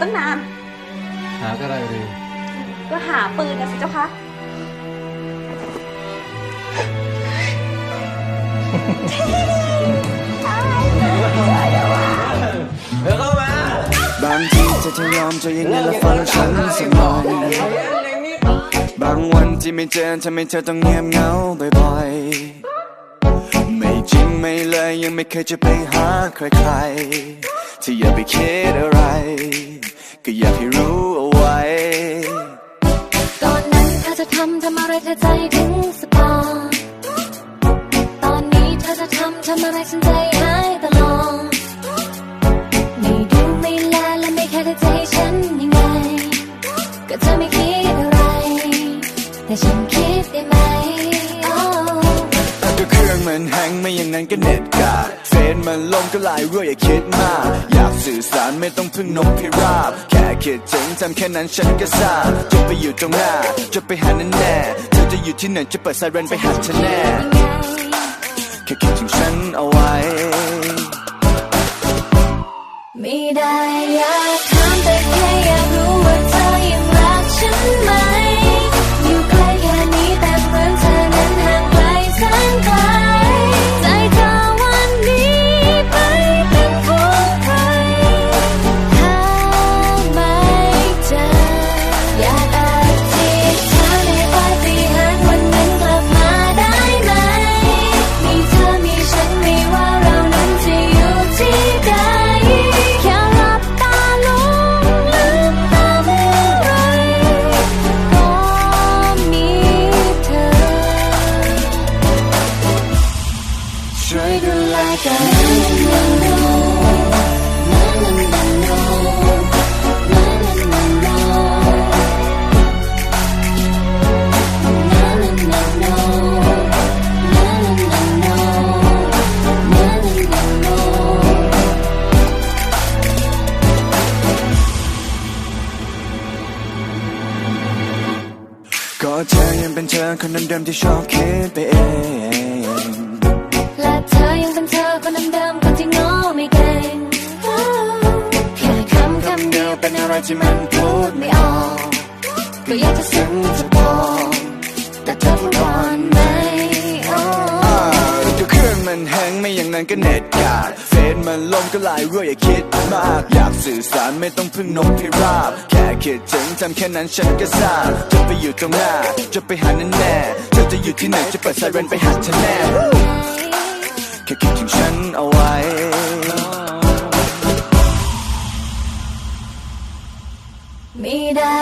ตั้งนาน หาก็ได้เร็วก็หาปืนนะสิเจ้าคะบางทีเธอจะยอมจะยังไงและฟังฉันสักหน่อยบางวันที่ไม่เจอทำให้เธอต้องเงียบเหงาบ่อยๆ ไม่จริงไม่เลยยังไม่เคยจะไปหาใครๆที่อย่าไปคิดอะไร ก็อยากให้รู้เอาไว้ ตอนนั้นเธอจะทำทำอะไรเธอใจถึงสปอร์ตอนนี้เธอจะทำทำอะไรฉันใจหายตลอด งมันแฮงไม่อย่างนั้นก็เน็ตกาดเฟซมันลงก็ไลน์รั่วอย่าคิดมาก อยากสื่อสารไม่ต้องพึ่งนกพิราบ แค่คิดถึงทำแค่นั้นฉันก็ทราบจะไปอยู่ตรงหน้า จะไปหาแน่แน่เธอจะอยู่ที่ไหนจะเปิดไซเรนไปหาเธอแน่แค่คิดถึงฉันเอาไว้ ไม่ได้อยาก ก็เธอยังเป็นเธอคนเดิมๆที่ชอบคิดไปเอง อะไรที่มันพูดไม่ออกก็อยากจะซึ้งจะบอกแต่เธอพูดก่อนไหมอ้อ่าก็เครื่องมันแฮงไม่อย่างนั้นก็เน็ตกาดเฟซมันลงก็ลน์รั่วอย่าคิดมาก อยากสื่อสารไม่ต้องพึ่งนกพิราบ แค่คิดถึงทำแค่นั้นฉันก็ทราบจะไปอยู่ตรงหน้า จะไปหาแน่แน่เธอจะอยู่ที่ไหนจะเปิดไซเรนไปหาเธอแน่แค่คิดถึงฉันเอาไว้ ไ